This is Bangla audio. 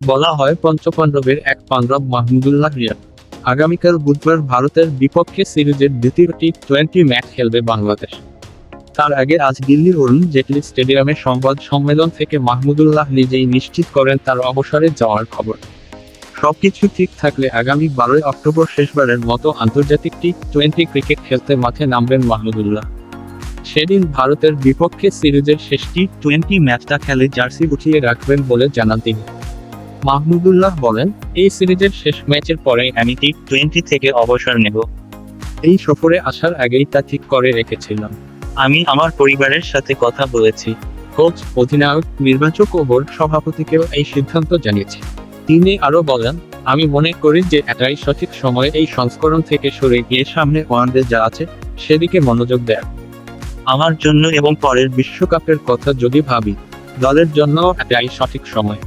বলা হয় পঞ্চপাণ্ডবের এক পাণ্ডব মাহমুদুল্লাহ রিয়াদ। আগামীকাল বুধবার ভারতের বিপক্ষে সিরিজের দ্বিতীয় টি টোয়েন্টি ম্যাচ খেলবে বাংলাদেশ। তার আগে আজ দিল্লির অরুণ জেটলি স্টেডিয়ামে সংবাদ সম্মেলন থেকে মাহমুদুল্লাহ নিজেই নিশ্চিত করেন তার অবসরে যাওয়ার খবর। সবকিছু ঠিক থাকলে আগামী বারোই অক্টোবর শেষবারের মতো আন্তর্জাতিক টি টোয়েন্টি ক্রিকেট খেলতে মাঠে নামবেন মাহমুদুল্লাহ। সেদিন ভারতের বিপক্ষে সিরিজের শেষ টি টোয়েন্টি ম্যাচটা খেলে জার্সি উঠিয়ে রাখবেন বলে জানান তিনি। মাহমুদুল্লাহ বলেন এই সিরিজের শেষ ম্যাচের পরে আমি টি টোয়েন্টি থেকে অবসর নেব। এই সফরে আসার আগেই তা ঠিক করে রেখেছিলাম। আমি আমার পরিবারের সাথে কথা বলেছি। কোচ অধিনায়ক নির্বাচক ও বোর্ড সভাপতিকেও এই সিদ্ধান্ত জানিয়েছি। তিনি আরও বলেন আমি মনে করি যে এটাই সঠিক সময়ে এই সংস্করণ থেকে সরে গিয়ে সামনে ওয়ানডে যা আছে সেদিকে মনোযোগ দেয় আমার জন্য এবং পরের বিশ্বকাপের কথা যদি ভাবি দলের জন্য এটাই সঠিক সময়।